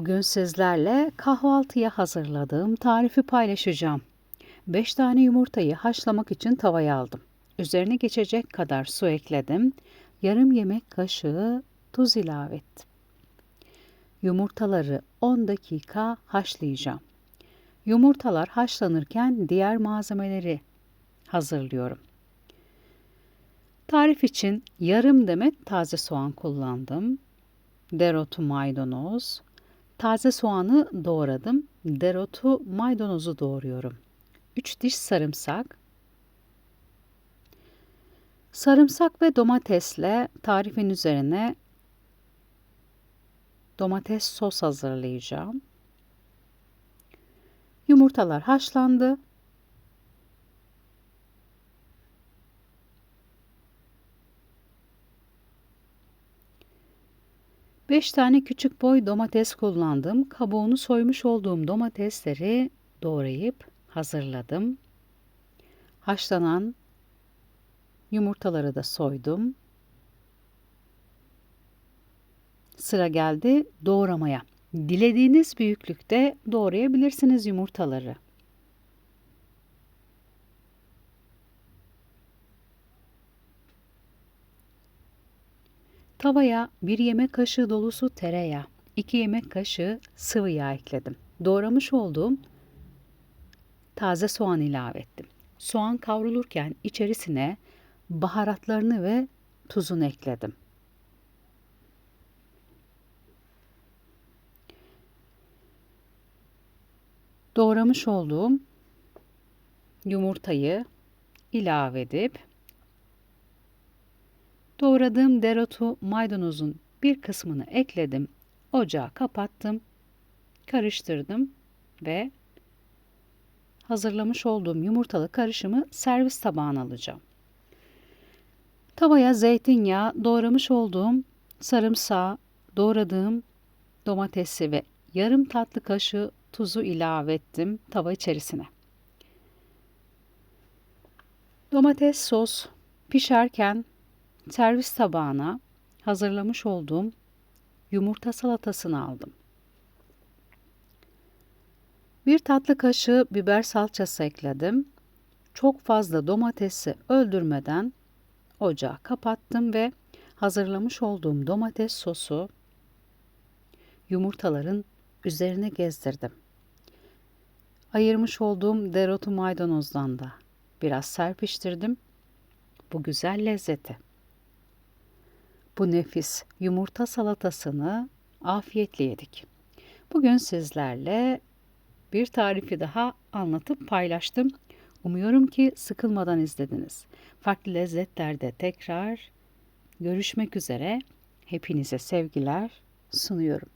Bugün sizlerle kahvaltıya hazırladığım tarifi paylaşacağım. 5 tane yumurtayı haşlamak için tavaya aldım. Üzerine geçecek kadar su ekledim. Yarım yemek kaşığı tuz ilave ettim. Yumurtaları 10 dakika haşlayacağım. Yumurtalar haşlanırken diğer malzemeleri hazırlıyorum. Tarif için yarım demet taze soğan kullandım. Dereotu maydanoz, Taze soğanı doğradım. Dereotu, maydanozu doğruyorum. 3 diş sarımsak. Sarımsak ve domatesle tarifin üzerine domates sos hazırlayacağım. Yumurtalar haşlandı. 5 tane küçük boy domates kullandım. Kabuğunu soymuş olduğum domatesleri doğrayıp hazırladım. Haşlanan yumurtaları da soydum. Sıra geldi doğramaya. Dilediğiniz büyüklükte doğrayabilirsiniz yumurtaları. Tavaya 1 yemek kaşığı dolusu tereyağı, 2 yemek kaşığı sıvı yağ ekledim. Doğramış olduğum taze soğan ilave ettim. Soğan kavrulurken içerisine baharatlarını ve tuzunu ekledim. Doğramış olduğum yumurtayı ilave edip Doğradığım dereotu maydanozun bir kısmını ekledim. Ocağı kapattım. Karıştırdım ve hazırlamış olduğum yumurtalı karışımı servis tabağına alacağım. Tavaya zeytinyağı, doğramış olduğum sarımsağı, doğradığım domatesi ve yarım tatlı kaşığı tuzu ilave ettim tava içerisine. Domates sos pişerken servis tabağına hazırlamış olduğum yumurta salatasını aldım. Bir tatlı kaşığı biber salçası ekledim. Çok fazla domatesi öldürmeden ocağı kapattım ve hazırlamış olduğum domates sosu yumurtaların üzerine gezdirdim. Ayırmış olduğum dereotu maydanozdan da biraz serpiştirdim. Bu güzel lezzeti bu nefis yumurta salatasını afiyetle yedik. Bugün sizlerle bir tarifi daha anlatıp paylaştım. Umuyorum ki sıkılmadan izlediniz. Farklı lezzetlerde tekrar görüşmek üzere. Hepinize sevgiler sunuyorum.